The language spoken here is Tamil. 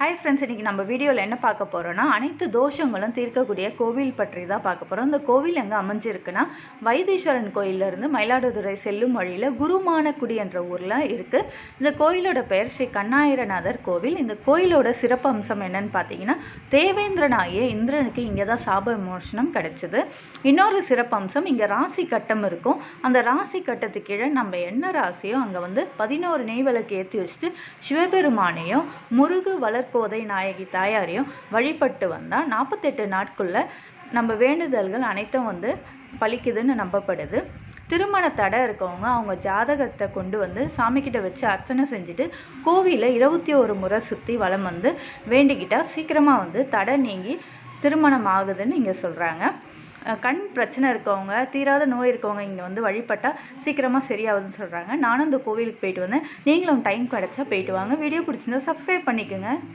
ஹாய் ஃப்ரெண்ட்ஸ் இன்றைக்கி நம்ம வீடியோவில் என்ன பார்க்க போகிறோன்னா அனைத்து தோஷங்களும் தீர்க்கக்கூடிய கோவில் பற்றி தான் பார்க்க போகிறோம் இந்த கோவில் எங்கே அமைஞ்சிருக்குன்னா வைத்தீஸ்வரன் கோயிலிருந்து மயிலாடுதுறை செல்லும் வழியில் குருமானக்குடி என்ற ஊரில் இருக்குது இந்த கோயிலோட பெயர் ஸ்ரீ கண்ணாயிரநாதர் கோவில். இந்த கோயிலோட சிறப்பு அம்சம் என்னன்னு பார்த்தீங்கன்னா தேவேந்திரனாகிய இந்திரனுக்கு இங்கே தான் சாப விமோசனம் கிடைச்சிது. இன்னொரு சிறப்பு அம்சம் இங்கே ராசி கட்டம் இருக்கும். அந்த ராசி கட்டத்துக்கு கீழே நம்ம என்ன ராசியோ அங்கே வந்து பதினோரு நெய் விளக்கு ஏற்றி வச்சுட்டு சிவபெருமானையும் முருகு வளர் கோதை நாயகி தாயாரையும் வழிபட்டு வந்தால் நாற்பத்தெட்டு நாட்குள்ளே நம்ம வேண்டுதல்கள் அனைத்தும் வந்து பழிக்குதுன்னு நம்பப்படுது. திருமண தடை இருக்கவங்க அவங்க ஜாதகத்தை கொண்டு வந்து சாமிக்கிட்ட வச்சு அர்ச்சனை செஞ்சுட்டு கோவிலில் இருபத்தி ஒரு முறை சுற்றி வளம் வந்து வேண்டிக்கிட்டால் சீக்கிரமாக வந்து தடை நீங்கி திருமணம் ஆகுதுன்னு இங்கே சொல்கிறாங்க கண் பிரச்சனை இருக்கவங்க தீராத நோய் இருக்கவங்க இங்கே வந்து வழிபட்டால் சீக்கிரமாக சரியாகுதுன்னு சொல்கிறாங்க நானும் இந்த கோவிலுக்கு போயிட்டு வந்தேன். நீங்களும் டைம் கிடச்சா போயிட்டு வாங்க. வீடியோ பிடிச்சிருந்தா சப்ஸ்கிரைப் பண்ணிக்கோங்க.